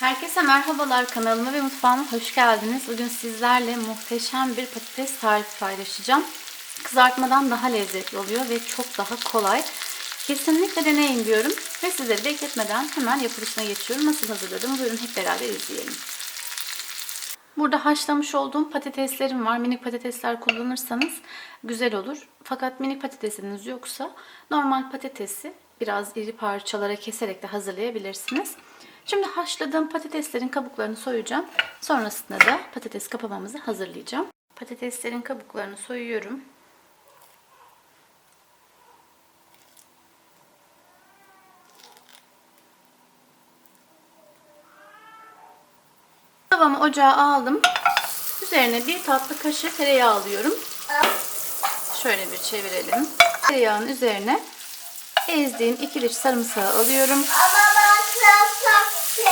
Herkese merhabalar kanalıma ve mutfağıma hoş geldiniz. Bugün sizlerle muhteşem bir patates tarifi paylaşacağım. Kızartmadan daha lezzetli oluyor ve çok daha kolay. Kesinlikle deneyin diyorum ve sizleri bekletmeden hemen yapılışına geçiyorum. Nasıl hazırladım buyurun hep beraber izleyelim. Burada haşlamış olduğum patateslerim var. Minik patatesler kullanırsanız güzel olur. Fakat minik patatesiniz yoksa normal patatesi biraz iri parçalara keserek de hazırlayabilirsiniz. Şimdi haşladığım patateslerin kabuklarını soyacağım. Sonrasında da patates kapamamızı hazırlayacağım. Patateslerin kabuklarını soyuyorum. Tavamı ocağa aldım. Üzerine bir tatlı kaşığı tereyağı alıyorum. Şöyle bir çevirelim. Tereyağın üzerine ezdiğim 2 diş sarımsağı alıyorum. Ama.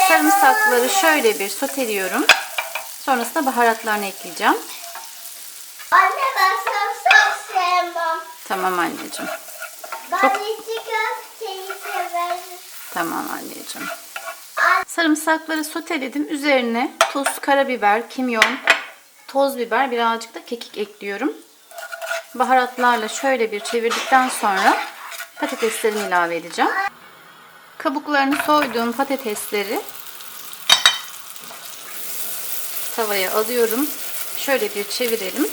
Sarımsakları şöyle bir soteliyorum. Sonrasında baharatlarını ekleyeceğim. Anne ben sarımsak sevmem. Tamam anneciğim. Ben Çok- içi köfteyi severim. Tamam anneciğim. Sarımsakları soteledim. Üzerine tuz, karabiber, kimyon, toz biber, birazcık da kekik ekliyorum. Baharatlarla şöyle bir çevirdikten sonra patateslerimi ilave edeceğim. Kabuklarını soyduğum patatesleri tavaya alıyorum. Şöyle bir çevirelim.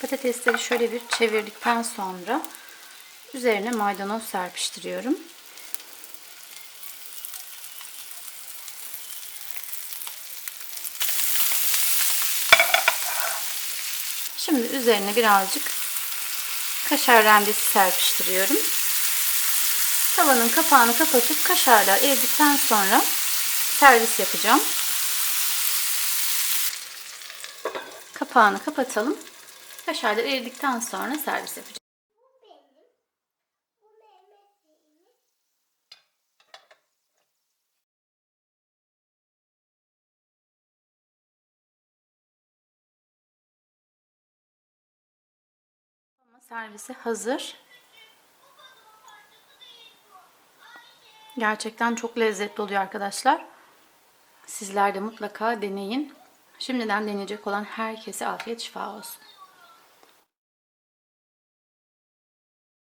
Patatesleri şöyle bir çevirdikten sonra üzerine maydanoz serpiştiriyorum. Şimdi üzerine birazcık kaşar rendesi serpiştiriyorum. Tavanın kapağını kapatıp kaşarla ezdikten sonra servis yapacağım. Kapağını kapatalım. Kaşarlar eridikten sonra servis yapacağım. Servise hazır. Gerçekten çok lezzetli oluyor arkadaşlar. Sizler de mutlaka deneyin. Şimdiden deneyecek olan herkese afiyet şifa olsun.